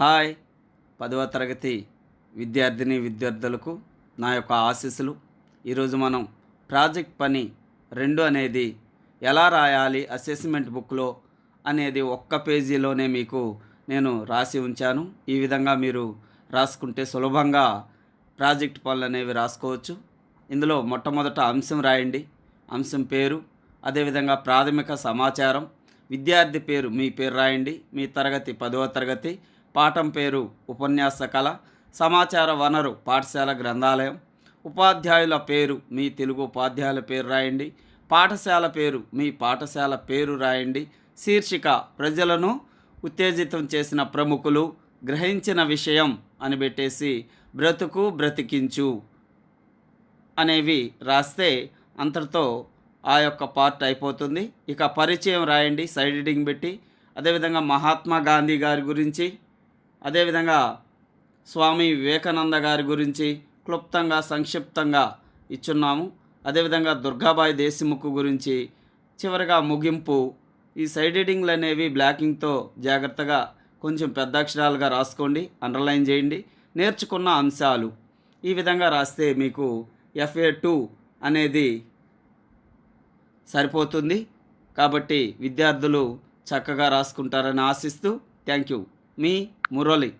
Hi. పదవ తరగతి విద్యార్థిని విద్యార్థులకు నా యొక్క ఆశీస్సులు. ఈరోజు మనం ప్రాజెక్ట్ పని రెండు అనేది ఎలా రాయాలి అసెస్మెంట్ బుక్లో అనేది ఒక్క పేజీలోనే మీకు నేను రాసి ఉంచాను. ఈ విధంగా మీరు రాసుకుంటే సులభంగా ప్రాజెక్ట్ పనులు అనేవి రాసుకోవచ్చు. ఇందులో మొట్టమొదట అంశం రాయండి. అంశం పేరు అదేవిధంగా ప్రాథమిక సమాచారం. విద్యార్థి పేరు మీ పేరు రాయండి. మీ తరగతి పదవ తరగతి పాఠం పేరు ఉపన్యాస కళ సమాచార వనరు పాఠశాల గ్రంథాలయం. ఉపాధ్యాయుల పేరు మీ తెలుగు ఉపాధ్యాయుల పేరు రాయండి. పాఠశాల పేరు మీ పాఠశాల పేరు రాయండి. శీర్షిక ప్రజలను ఉత్తేజితం చేసిన ప్రముఖులు గ్రహించిన విషయం అని పెట్టేసి బ్రతుకు బ్రతికించు అనేవి రాస్తే అంతటితో ఆ యొక్క పార్ట్ అయిపోతుంది. ఇక పరిచయం రాయండి సైడ్ ఎడింగ్ పెట్టి. అదేవిధంగా మహాత్మా గాంధీ గారి గురించి అదేవిధంగా స్వామి వివేకానంద గారి గురించి క్లుప్తంగా సంక్షిప్తంగా ఇచ్చున్నాము. అదేవిధంగా దుర్గాబాయి దేశముఖ్ గురించి చివరిగా ముగింపు. ఈ సైడ్ రీడింగ్లు అనేవి బ్లాకింగ్తో జాగ్రత్తగా కొంచెం పెద్ద అక్షరాలుగా రాసుకోండి అండర్లైన్ చేయండి నేర్చుకున్న అంశాలు. ఈ విధంగా రాస్తే మీకు ఎఫ్ఏ టూ అనేది సరిపోతుంది. కాబట్టి విద్యార్థులు చక్కగా రాసుకుంటారని ఆశిస్తూ థ్యాంక్ యూ. మీ మురళి